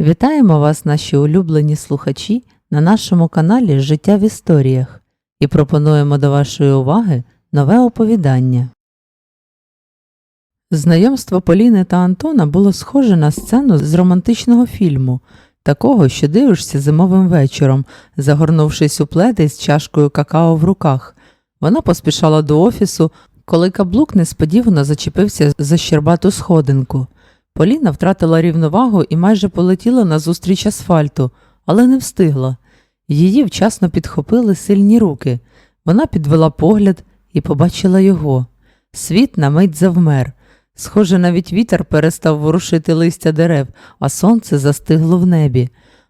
Вітаємо вас, наші улюблені слухачі, на нашому каналі Життя в історіях і пропонуємо до вашої уваги нове оповідання. Знайомство Поліни та Антона було схоже на сцену з романтичного фільму, такого, що дивишся зимовим вечором, загорнувшись у пледи з чашкою какао в руках. Вона поспішала до офісу, коли каблук несподівано зачепився за щербату сходинку. Поліна втратила рівновагу і майже полетіла назустріч асфальту, але не встигла. Її вчасно підхопили сильні руки. Вона підвела погляд і побачила його. Світ на мить завмер. Схоже, навіть вітер перестав ворушити листя дерев, а сонце застигло в небі.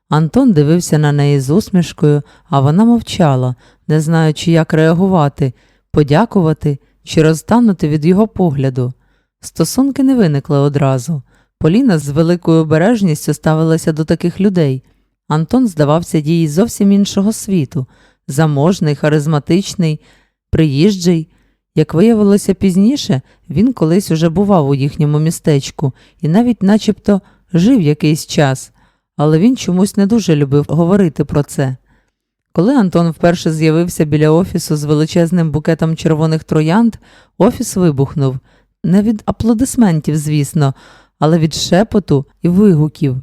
Антон дивився на неї з усмішкою, а вона мовчала, не знаючи, як реагувати, подякувати чи розтанути від його погляду. Стосунки не виникли одразу. Поліна з великою обережністю ставилася до таких людей. Антон здавався їй зовсім іншого світу заможний, харизматичний, приїжджий. Як виявилося пізніше, він колись уже бував у їхньому містечку і навіть начебто жив якийсь час, але він чомусь не дуже любив говорити про це. Коли Антон вперше з'явився біля офісу з величезним букетом червоних троянд, офіс вибухнув не від аплодисментів, звісно, але від шепоту і вигуків.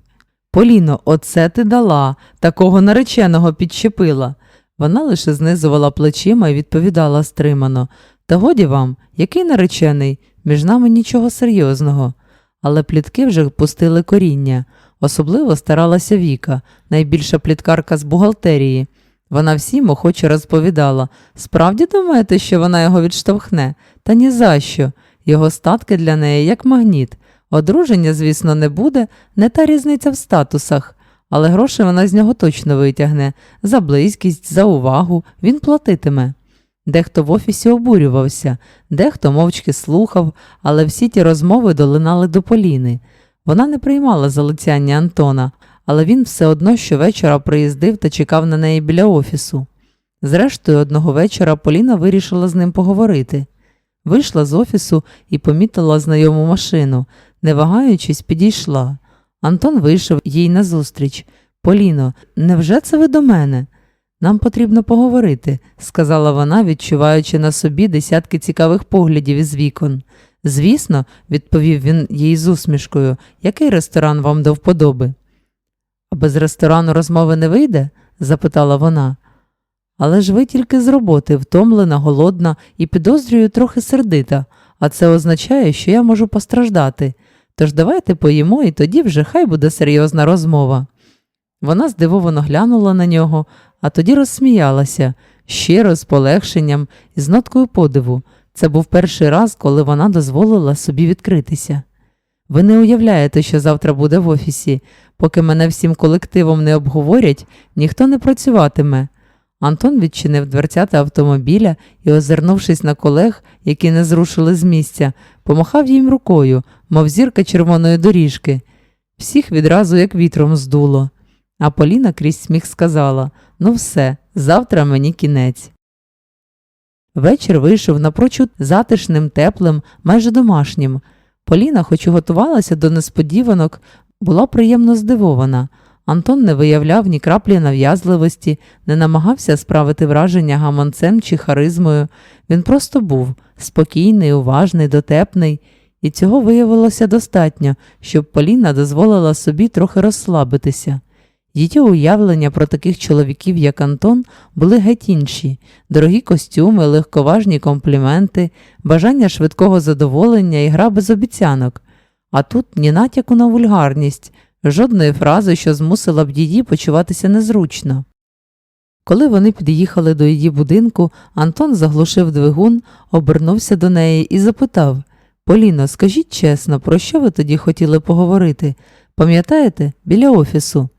Поліно, оце ти дала, такого нареченого підчепила. Вона лише знизувала плечима і відповідала стримано. Та годі вам, який наречений, між нами нічого серйозного. Але плітки вже пустили коріння. Особливо старалася Віка, найбільша пліткарка з бухгалтерії. Вона всім охоче розповідала справді думаєте, що вона його відштовхне? Та ні за що. Його статки для неї як магніт. Одруження, звісно, не буде, не та різниця в статусах, але гроші вона з нього точно витягне за близькість, за увагу він платитиме. Дехто в офісі обурювався, дехто мовчки слухав, але всі ті розмови долинали до Поліни. Вона не приймала залицяння Антона, але він все одно щовечора приїздив та чекав на неї біля офісу. Зрештою, одного вечора Поліна вирішила з ним поговорити. Вийшла з офісу і помітила знайому машину, не вагаючись, підійшла. Антон вийшов їй назустріч. Поліно, невже це ви до мене? Нам потрібно поговорити, сказала вона, відчуваючи на собі десятки цікавих поглядів із вікон. Звісно, відповів він їй з усмішкою, який ресторан вам до вподоби? А без ресторану розмови не вийде? запитала вона. Але ж ви тільки з роботи, втомлена, голодна і підозрюю трохи сердита, а це означає, що я можу постраждати. Тож давайте поїмо і тоді вже хай буде серйозна розмова. Вона здивовано глянула на нього, а тоді розсміялася щиро, з полегшенням і з ноткою подиву. Це був перший раз, коли вона дозволила собі відкритися. Ви не уявляєте, що завтра буде в офісі. Поки мене всім колективом не обговорять, ніхто не працюватиме. Антон відчинив дверцята автомобіля і, озирнувшись на колег, які не зрушили з місця, помахав їм рукою, мов зірка червоної доріжки. Всіх відразу як вітром здуло. А Поліна крізь сміх сказала Ну все, завтра мені кінець. Вечір вийшов напрочуд затишним, теплим, майже домашнім. Поліна, хоч і готувалася до несподіванок, була приємно здивована. Антон не виявляв ні краплі нав'язливості, не намагався справити враження гаманцем чи харизмою. Він просто був спокійний, уважний, дотепний, і цього виявилося достатньо, щоб Поліна дозволила собі трохи розслабитися. Її уявлення про таких чоловіків, як Антон, були геть інші дорогі костюми, легковажні компліменти, бажання швидкого задоволення і гра без обіцянок. А тут ні натяку на вульгарність, жодної фрази, що змусила б її почуватися незручно. Коли вони під'їхали до її будинку, Антон заглушив двигун, обернувся до неї і запитав Поліно, скажіть чесно, про що ви тоді хотіли поговорити? Пам'ятаєте, біля офісу?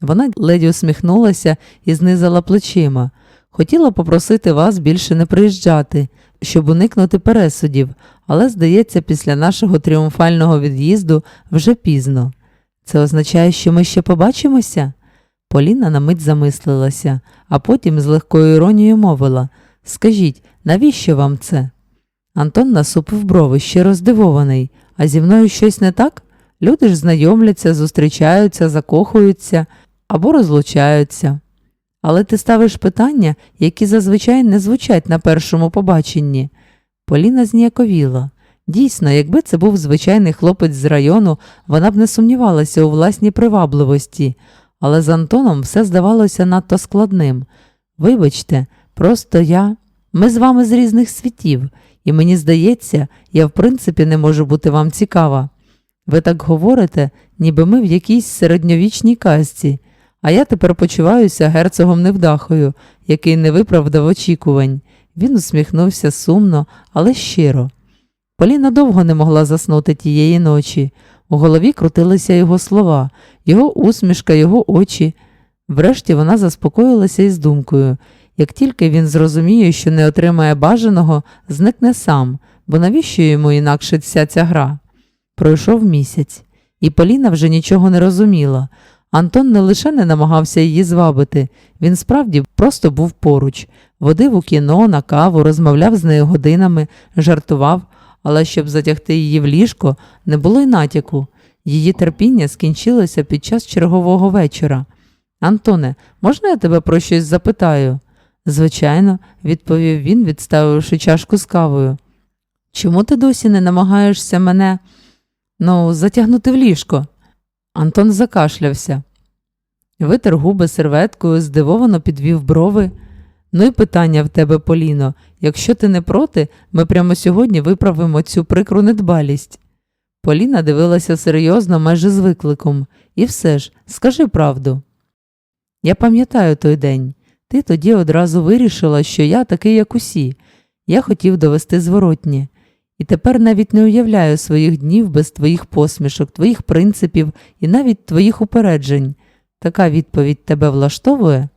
Вона ледь усміхнулася і знизила плечима. Хотіла попросити вас більше не приїжджати, щоб уникнути пересудів, але, здається, після нашого тріумфального від'їзду вже пізно. Це означає, що ми ще побачимося? Поліна на мить замислилася, а потім з легкою іронією мовила Скажіть, навіщо вам це? Антон насупив брови, ще роздивований. А зі мною щось не так? Люди ж знайомляться, зустрічаються, закохуються або розлучаються. Але ти ставиш питання, які зазвичай не звучать на першому побаченні. Поліна зніяковіла. Дійсно, якби це був звичайний хлопець з району, вона б не сумнівалася у власній привабливості, але з Антоном все здавалося надто складним. Вибачте, просто я. Ми з вами з різних світів, і мені здається, я в принципі не можу бути вам цікава. Ви так говорите, ніби ми в якійсь середньовічній казці, а я тепер почуваюся герцогом невдахою, який не виправдав очікувань. Він усміхнувся сумно, але щиро. Поліна довго не могла заснути тієї ночі. У голові крутилися його слова, його усмішка, його очі. Врешті вона заспокоїлася із думкою як тільки він зрозуміє, що не отримає бажаного, зникне сам, бо навіщо йому інакше вся ця гра? Пройшов місяць, і Поліна вже нічого не розуміла. Антон не лише не намагався її звабити, він справді просто був поруч, водив у кіно, на каву, розмовляв з нею годинами, жартував, але щоб затягти її в ліжко, не було й натяку. Її терпіння скінчилося під час чергового вечора. Антоне, можна я тебе про щось запитаю? Звичайно, відповів він, відставивши чашку з кавою. Чому ти досі не намагаєшся мене ну, затягнути в ліжко? Антон закашлявся. Витер губи серветкою, здивовано підвів брови. Ну і питання в тебе, Поліно. Якщо ти не проти, ми прямо сьогодні виправимо цю прикру недбалість. Поліна дивилася серйозно, майже з викликом. І все ж, скажи правду. Я пам'ятаю той день. Ти тоді одразу вирішила, що я такий, як усі. Я хотів довести зворотнє. І тепер навіть не уявляю своїх днів без твоїх посмішок, твоїх принципів і навіть твоїх упереджень. Така відповідь тебе влаштовує?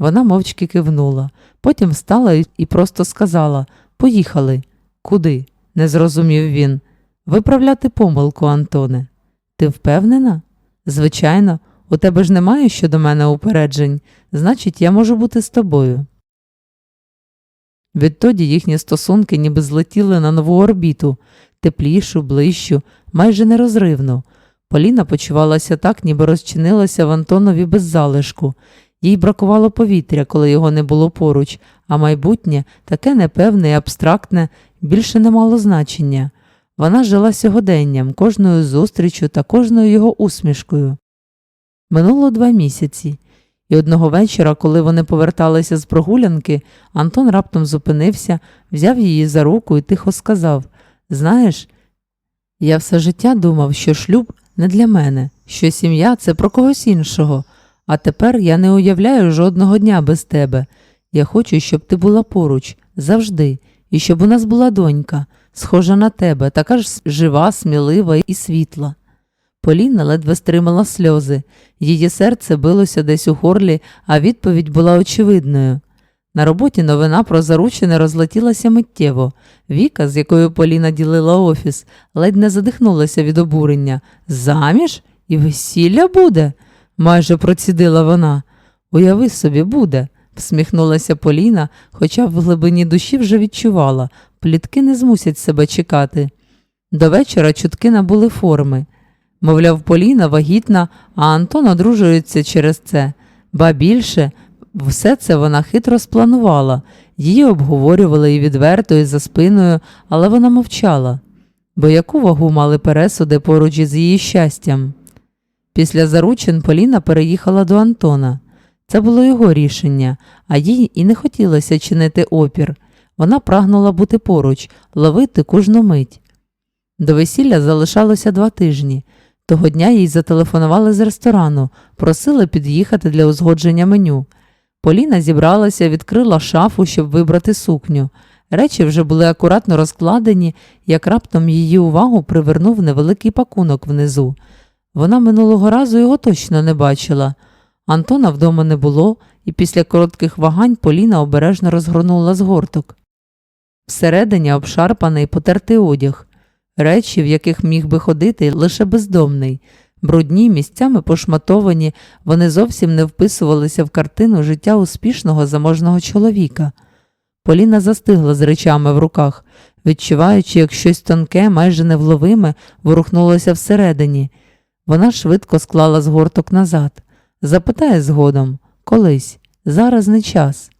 Вона мовчки кивнула, потім встала і- просто сказала Поїхали. Куди? не зрозумів він. Виправляти помилку, Антоне. Ти впевнена? Звичайно, у тебе ж немає щодо мене упереджень, значить, я можу бути з тобою. Відтоді їхні стосунки ніби злетіли на нову орбіту, теплішу, ближчу, майже нерозривну. Поліна почувалася так, ніби розчинилася в Антонові без залишку. Їй бракувало повітря, коли його не було поруч, а майбутнє, таке непевне і абстрактне, більше не мало значення. Вона жила сьогоденням, кожною зустрічю та кожною його усмішкою. Минуло два місяці, і одного вечора, коли вони поверталися з прогулянки, Антон раптом зупинився, взяв її за руку і тихо сказав Знаєш, я все життя думав, що шлюб не для мене, що сім'я це про когось іншого, а тепер я не уявляю жодного дня без тебе. Я хочу, щоб ти була поруч завжди, і щоб у нас була донька, схожа на тебе, така ж жива, смілива і світла. Поліна ледве стримала сльози. Її серце билося десь у горлі, а відповідь була очевидною. На роботі новина про заручене розлетілася миттєво. Віка, з якою Поліна ділила офіс, ледь не задихнулася від обурення. Заміж? І весілля буде? Майже процідила вона. Уяви собі, буде, всміхнулася Поліна, хоча в глибині душі вже відчувала, плітки не змусять себе чекати. До вечора чутки набули форми. Мовляв, Поліна вагітна, а Антон одружується через це. Ба більше, все це вона хитро спланувала. Її обговорювали і відверто, і за спиною, але вона мовчала. Бо яку вагу мали пересуди поруч із її щастям? Після заручин Поліна переїхала до Антона. Це було його рішення, а їй і не хотілося чинити опір. Вона прагнула бути поруч, ловити кожну мить. До весілля залишалося два тижні. Того дня їй зателефонували з ресторану, просили під'їхати для узгодження меню. Поліна зібралася, відкрила шафу, щоб вибрати сукню. Речі вже були акуратно розкладені, як раптом її увагу привернув невеликий пакунок внизу. Вона минулого разу його точно не бачила. Антона вдома не було, і після коротких вагань Поліна обережно розгорнула згорток. Всередині обшарпаний потертий одяг, речі, в яких міг би ходити лише бездомний. Брудні, місцями пошматовані, вони зовсім не вписувалися в картину життя успішного заможного чоловіка. Поліна застигла з речами в руках. відчуваючи, як щось тонке, майже невловиме, ворухнулося всередині. Вона швидко склала згорток назад. Запитає згодом, колись, зараз не час.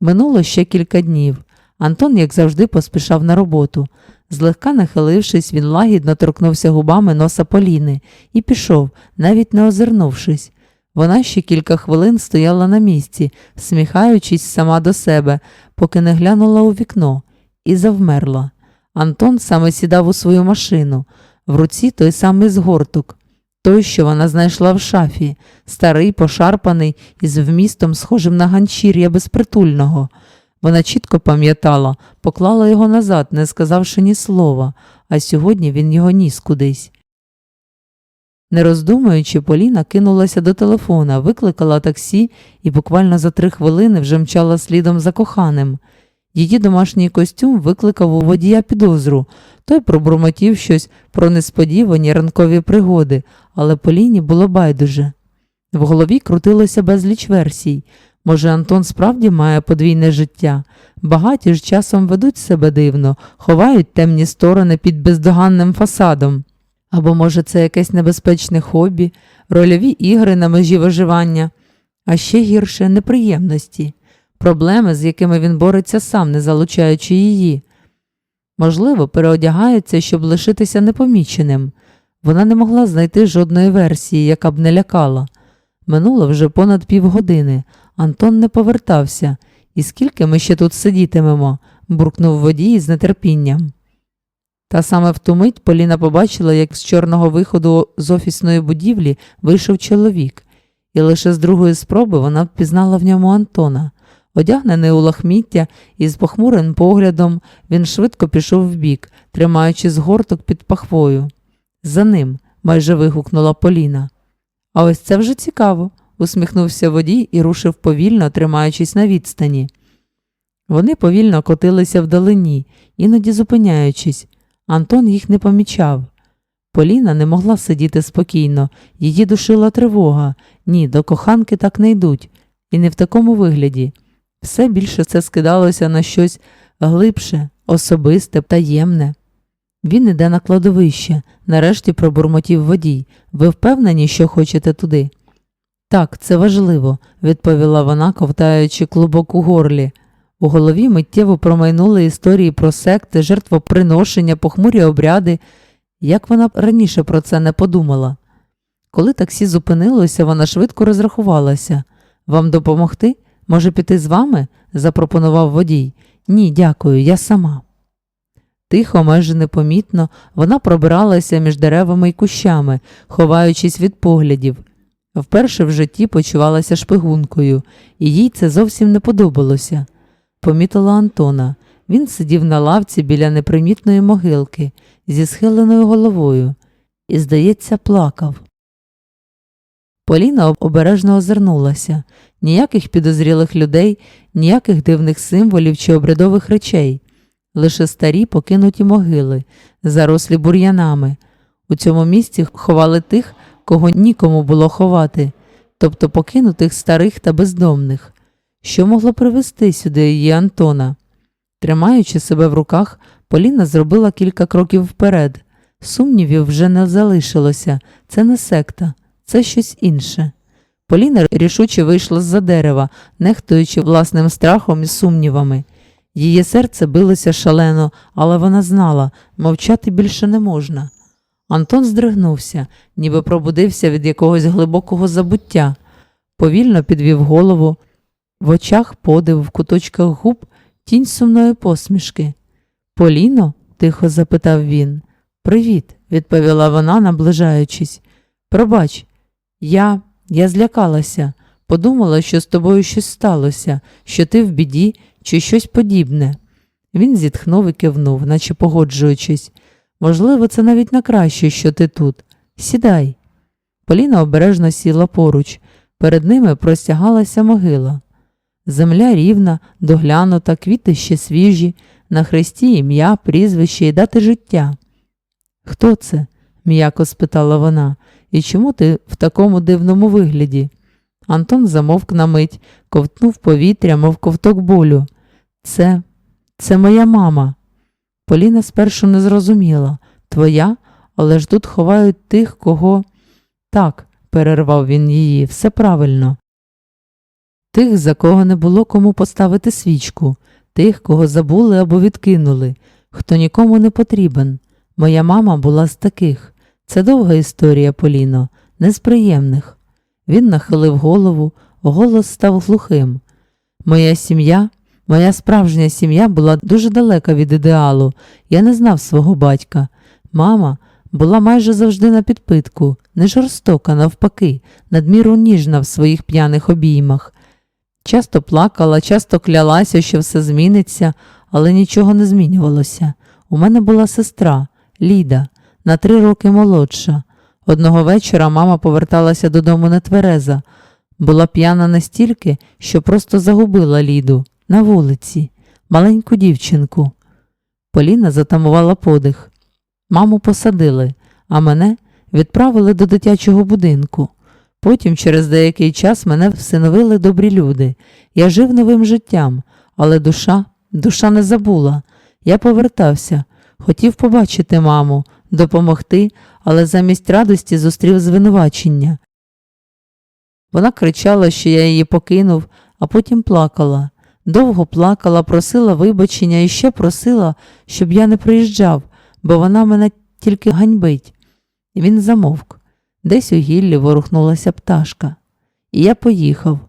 Минуло ще кілька днів. Антон, як завжди, поспішав на роботу. Злегка нахилившись, він лагідно торкнувся губами носа Поліни і пішов, навіть не озирнувшись. Вона ще кілька хвилин стояла на місці, всміхаючись сама до себе, поки не глянула у вікно, і завмерла. Антон саме сідав у свою машину, в руці той самий згорток, той, що вона знайшла в шафі, старий, пошарпаний із вмістом, схожим на ганчір'я безпритульного. Вона чітко пам'ятала, поклала його назад, не сказавши ні слова, а сьогодні він його ніс кудись. Не роздумуючи, Поліна кинулася до телефона, викликала таксі і буквально за три хвилини вже мчала слідом за коханим. Її домашній костюм викликав у водія підозру. Той пробурмотів щось про несподівані ранкові пригоди, але Поліні було байдуже. В голові крутилося безліч версій. Може, Антон справді має подвійне життя. Багаті ж часом ведуть себе дивно, ховають темні сторони під бездоганним фасадом. Або, може, це якесь небезпечне хобі, рольові ігри на межі виживання, а ще гірше неприємності, проблеми, з якими він бореться сам, не залучаючи її. Можливо, переодягається, щоб лишитися непоміченим. Вона не могла знайти жодної версії, яка б не лякала. Минуло вже понад півгодини. Антон не повертався. І скільки ми ще тут сидітимемо? буркнув водій з нетерпінням. Та саме в ту мить Поліна побачила, як з чорного виходу з офісної будівлі вийшов чоловік, і лише з другої спроби вона впізнала в ньому Антона. Одягнений у лахміття і з похмурим поглядом він швидко пішов вбік, тримаючи згорток під пахвою. За ним, майже вигукнула Поліна. А ось це вже цікаво, усміхнувся водій і рушив повільно, тримаючись на відстані. Вони повільно котилися вдалині, іноді зупиняючись. Антон їх не помічав. Поліна не могла сидіти спокійно, її душила тривога. Ні, до коханки так не йдуть, і не в такому вигляді. Все більше це скидалося на щось глибше, особисте, таємне. Він іде на кладовище, нарешті пробурмотів водій. Ви впевнені, що хочете туди? Так, це важливо, відповіла вона, ковтаючи клубок у горлі. У голові миттєво промайнули історії про секти, жертвоприношення, похмурі обряди. Як вона раніше про це не подумала? Коли таксі зупинилося, вона швидко розрахувалася. Вам допомогти? Може, піти з вами? запропонував водій. Ні, дякую, я сама. Тихо, майже непомітно, вона пробиралася між деревами й кущами, ховаючись від поглядів. Вперше в житті почувалася шпигункою, і їй це зовсім не подобалося. Помітила Антона. Він сидів на лавці біля непримітної могилки зі схиленою головою і, здається, плакав. Поліна обережно озирнулася ніяких підозрілих людей, ніяких дивних символів чи обрядових речей, лише старі покинуті могили, зарослі бур'янами. У цьому місці ховали тих, кого нікому було ховати, тобто покинутих старих та бездомних. Що могло привести сюди її Антона? Тримаючи себе в руках, Поліна зробила кілька кроків вперед. Сумнівів вже не залишилося це не секта, це щось інше. Поліна рішуче вийшла з-за дерева, нехтуючи власним страхом і сумнівами. Її серце билося шалено, але вона знала, мовчати більше не можна. Антон здригнувся, ніби пробудився від якогось глибокого забуття, повільно підвів голову, в очах подив, в куточках губ тінь сумної посмішки. Поліно? тихо запитав він. Привіт, відповіла вона, наближаючись. Пробач, я я злякалася, подумала, що з тобою щось сталося, що ти в біді чи щось подібне. Він зітхнув і кивнув, наче погоджуючись. Можливо, це навіть на краще, що ти тут. Сідай. Поліна обережно сіла поруч. Перед ними простягалася могила. Земля рівна, доглянута, квіти ще свіжі, на хресті ім'я, прізвище і дати життя. Хто це? м'яко спитала вона, і чому ти в такому дивному вигляді? Антон замовк на мить, ковтнув повітря, мов ковток болю. Це, це моя мама. Поліна спершу не зрозуміла твоя, але ж тут ховають тих, кого. Так, перервав він її, все правильно. Тих, за кого не було кому поставити свічку, тих, кого забули або відкинули, хто нікому не потрібен. Моя мама була з таких. Це довга історія, Поліно, не з приємних. Він нахилив голову, голос став глухим. Моя сім'я, моя справжня сім'я була дуже далека від ідеалу. Я не знав свого батька. Мама була майже завжди на підпитку, не жорстока, навпаки, надміру ніжна в своїх п'яних обіймах. Часто плакала, часто клялася, що все зміниться, але нічого не змінювалося. У мене була сестра Ліда, на три роки молодша. Одного вечора мама поверталася додому нетвереза. Була п'яна настільки, що просто загубила Ліду на вулиці, маленьку дівчинку. Поліна затамувала подих. Маму посадили, а мене відправили до дитячого будинку. Потім, через деякий час, мене всиновили добрі люди. Я жив новим життям, але душа, душа не забула. Я повертався, хотів побачити маму, допомогти, але замість радості зустрів звинувачення. Вона кричала, що я її покинув, а потім плакала. Довго плакала, просила вибачення і ще просила, щоб я не приїжджав, бо вона мене тільки ганьбить. Він замовк. Десь у гіллі ворухнулася пташка. І я поїхав.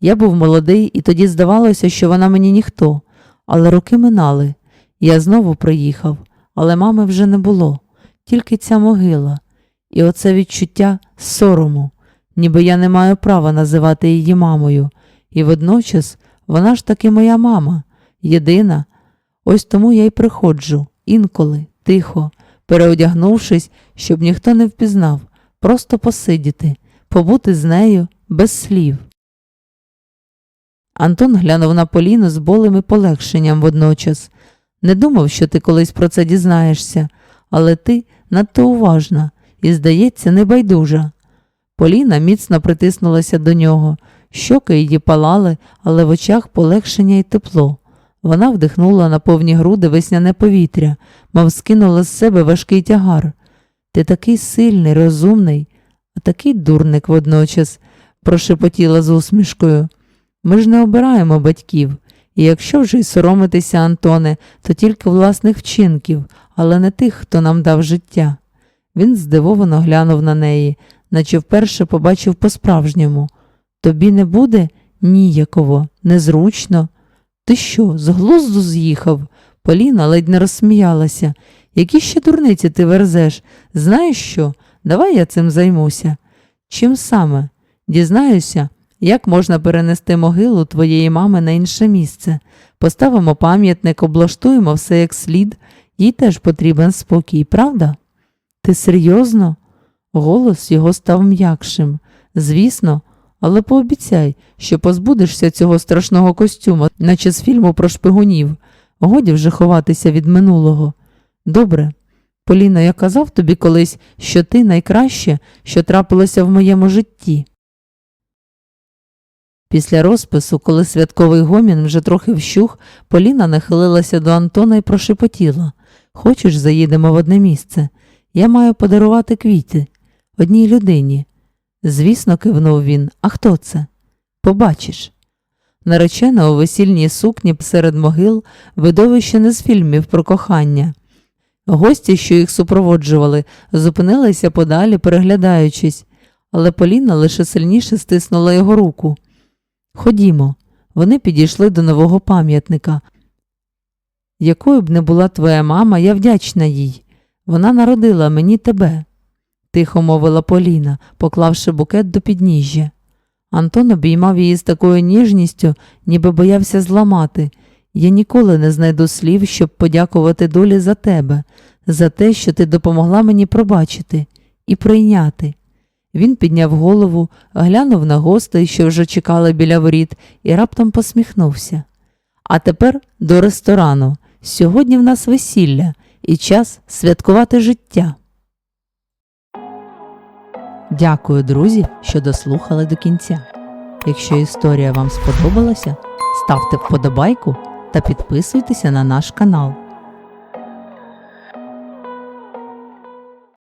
Я був молодий, і тоді здавалося, що вона мені ніхто, але роки минали. Я знову приїхав, але мами вже не було, тільки ця могила, і оце відчуття сорому, ніби я не маю права називати її мамою, і водночас вона ж таки моя мама, єдина. Ось тому я й приходжу, інколи, тихо, переодягнувшись, щоб ніхто не впізнав, просто посидіти, побути з нею без слів. Антон глянув на Поліну з болем і полегшенням водночас. Не думав, що ти колись про це дізнаєшся, але ти надто уважна і, здається, небайдужа. Поліна міцно притиснулася до нього. Щоки її палали, але в очах полегшення і тепло. Вона вдихнула на повні груди весняне повітря, мов скинула з себе важкий тягар. Ти такий сильний, розумний, а такий дурник водночас, прошепотіла з усмішкою. Ми ж не обираємо батьків, і якщо вже й соромитися, Антоне, то тільки власних вчинків, але не тих, хто нам дав життя. Він здивовано глянув на неї, наче вперше побачив по-справжньому. Тобі не буде ніяково, незручно. Ти що, з глузду з'їхав? Поліна ледь не розсміялася. Які ще дурниці ти верзеш? Знаєш що? Давай я цим займуся. Чим саме? Дізнаюся, як можна перенести могилу твоєї мами на інше місце. Поставимо пам'ятник, облаштуємо все як слід, їй теж потрібен спокій, правда? Ти серйозно? Голос його став м'якшим. Звісно, але пообіцяй, що позбудешся цього страшного костюма, наче з фільму про шпигунів. Годі вже ховатися від минулого. Добре. Поліно, я казав тобі колись, що ти найкраще, що трапилося в моєму житті. Після розпису, коли святковий гомін вже трохи вщух, Поліна нахилилася до Антона і прошепотіла Хочеш, заїдемо в одне місце? Я маю подарувати квіти одній людині. Звісно, кивнув він. А хто це? Побачиш. Наречена у весільній сукні серед могил видовище не з фільмів про кохання. Гості, що їх супроводжували, зупинилися подалі, переглядаючись, але Поліна лише сильніше стиснула його руку. Ходімо, вони підійшли до нового пам'ятника. Якою б не була твоя мама, я вдячна їй. Вона народила мені тебе, тихо мовила Поліна, поклавши букет до підніжжя. Антон обіймав її з такою ніжністю, ніби боявся зламати. Я ніколи не знайду слів, щоб подякувати долі за тебе, за те, що ти допомогла мені пробачити і прийняти. Він підняв голову, глянув на гостей, що вже чекали біля воріт, і раптом посміхнувся. А тепер до ресторану. Сьогодні в нас весілля і час святкувати життя. Дякую, друзі, що дослухали до кінця. Якщо історія вам сподобалася, ставте вподобайку та підписуйтеся на наш канал.